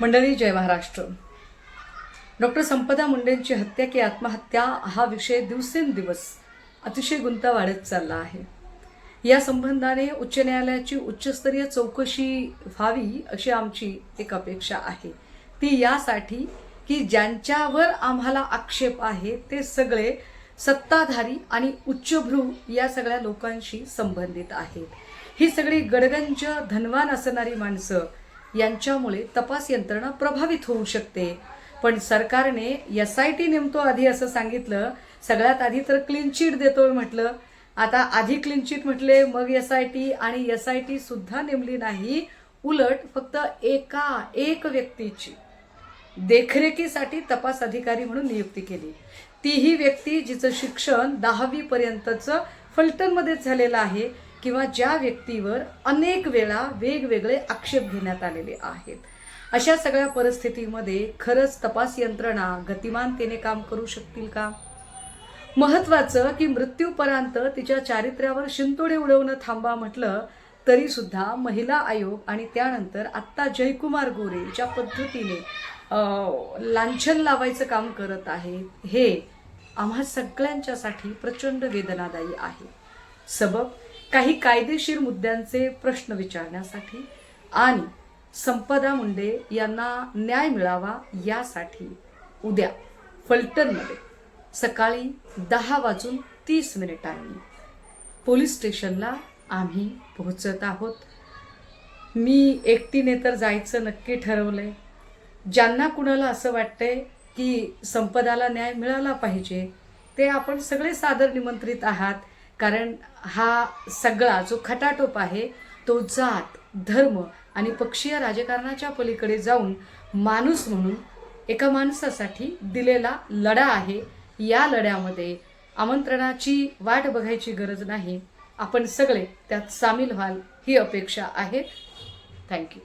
मंडळी जय महाराष्ट्र. डॉक्टर संपदा मुंडेंची हत्या की आत्महत्या हा विषय दिवसेंदिवस अतिशय गुंता वाढत चालला आहे. या संबंधाने उच्च न्यायालयाची उच्चस्तरीय चौकशी व्हावी अशी आमची एक अपेक्षा आहे. ती यासाठी की ज्यांच्यावर आम्हाला आक्षेप आहे ते सगळे सत्ताधारी आणि उच्चभ्रू या सगळ्या लोकांशी संबंधित आहेत. ही सगळी गडगंज धनवान असणारी माणसं यांच्यामुळे तपास यंत्रणा प्रभावित होऊ शकते. पण सरकारने एस आय टी नेमतो आधी असं सांगितलं सगळ्यात आधी तर क्लीन चिट देतोय म्हटलं. आता आधी क्लीन चिट म्हटले मग एस आय टी आणि एस आय टी सुद्धा नेमली नाही. उलट फक्त एका एक व्यक्तीची देखरेखीसाठी तपास अधिकारी म्हणून नियुक्ती केली. तीही व्यक्ती जिचं शिक्षण दहावीपर्यंतचं फलटनमध्येच फलटणमध्येच झालेलं आहे किंवा ज्या व्यक्तीवर अनेक वेळा वेगवेगळे आक्षेप घेण्यात आलेले आहेत. अशा सगळ्या परिस्थितीमध्ये खरंच तपास यंत्रणा गतिमानतेने काम करू शकतील का? महत्वाचं की मृत्यूपर्यंत तिच्या चारित्र्यावर शिंतोडे उडवणं थांबा म्हटलं तरीसुद्धा महिला आयोग आणि त्यानंतर आत्ता जयकुमार गोरे ज्या पद्धतीने लांछन लावायचं काम करत आहे हे आम्हा सगळ्यांच्यासाठी प्रचंड वेदनादायी आहे. सबब काही कायदेशीर मुद्द्यांचे प्रश्न विचारण्यासाठी आणि संपदा मुंडे यांना न्याय मिळावा यासाठी उद्या फलटणमध्ये सकाळी दहा वाजून तीस मिनिटांनी पोलीस स्टेशनला आम्ही पोहोचत आहोत. मी एकटीने तर जायचं नक्की ठरवलं आहे ज्यांना कुणाला असं वाटतंय की संपदाला न्याय मिळाला पाहिजे ते आपण सगळे सादर निमंत्रित आहात. कारण हा सगळा जो खटाटोप आहे तो जात धर्म आणि पक्षीय राजकारणाच्या पलीकडे जाऊन माणूस म्हणून एका माणसासाठी दिलेला लढा आहे. या लढ्यामध्ये आमंत्रणाची वाट बघायची गरज नाही. आपण सगळे त्यात सामील व्हाल ही अपेक्षा आहे. थँक्यू